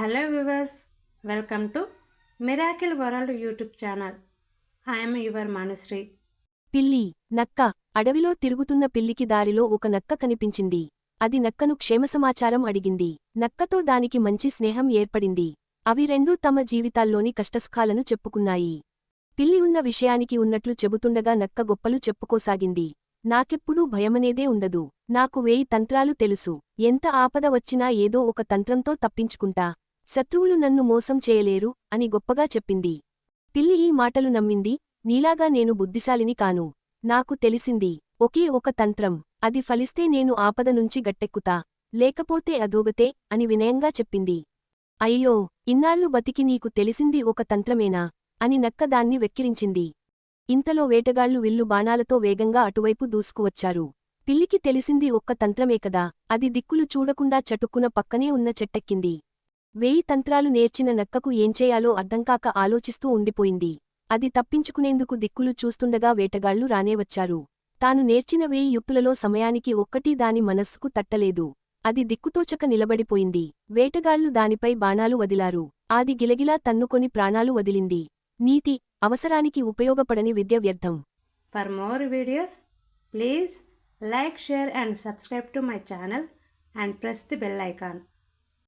Hello viewers welcome to miracle world YouTube channel I'm your Manushri పిల్లి నక్క. అడవిలో తిరుగుతున్న పిల్లికి దారిలో ఒక నక్క కనిపించింది. అది నక్కను క్షేమ సమాచారం అడిగింది. నక్కతో దానికి మంచి స్నేహం ఏర్పడింది. అవి రెండూ తమ జీవితాల్లోని కష్టసుఖాలను చెప్పుకున్నాయి. పిల్లి ఉన్న విషయానికి ఉన్నట్లు చెబుతుండగా నక్క గొప్పలు చెప్పుకోసాగింది. నాకెప్పుడూ భయమనేదే ఉండదు. నాకు వేయి తంత్రాలు తెలుసు. ఎంత ఆపద వచ్చినా ఏదో ఒక తంత్రంతో తప్పించుకుంటా. శత్రువులు నన్ను మోసం చేయలేరు అని గొప్పగా చెప్పింది. పిల్లి ఈ మాటలు నమ్మింది నీలాగా నేను బుద్ధిశాలిని కాను. నాకు తెలిసింది ఒకే ఒక తంత్రం అది ఫలిస్తే నేను ఆపద నుంచి గట్టెక్కుతా లేకపోతే అధోగతే అని వినయంగా చెప్పింది. అయ్యో ఇన్నాళ్ళు బతికి నీకు తెలిసింది ఒక తంత్రమేనా? అని నక్క దాన్ని వెక్కిరించింది. ఇంతలో వేటగాళ్ళు విల్లు బాణాలతో వేగంగా అటువైపు దూసుకువచ్చారు. పిల్లికి తెలిసింది ఒక్క తంత్రమే కదా అది దిక్కులు చూడకుండా చటుక్కున పక్కనే ఉన్న చెట్టెక్కింది. వేయి తంత్రాలు నేర్చిన నక్కకు ఏంచేయాలో అర్థంకాక ఆలోచిస్తూ ఉండిపోయింది. అది తప్పించుకునేందుకు దిక్కులు చూస్తుండగా వేటగాళ్ళు రానేవచ్చారు తాను నేర్చిన వేయి యుక్తులలో సమయానికి ఒక్కటీ దాని మనస్సుకు తట్టలేదు. అది దిక్కుతోచక నిలబడిపోయింది. వేటగాళ్ళు దానిపై బాణాలు వదిలారు. ఆది గిలగిలా తన్నుకొని ప్రాణాలు వదిలింది. నీతి అవసరానికి ఉపయోగపడని విద్య వ్యర్థం. For more videos please like share and subscribe to my channel and press the bell icon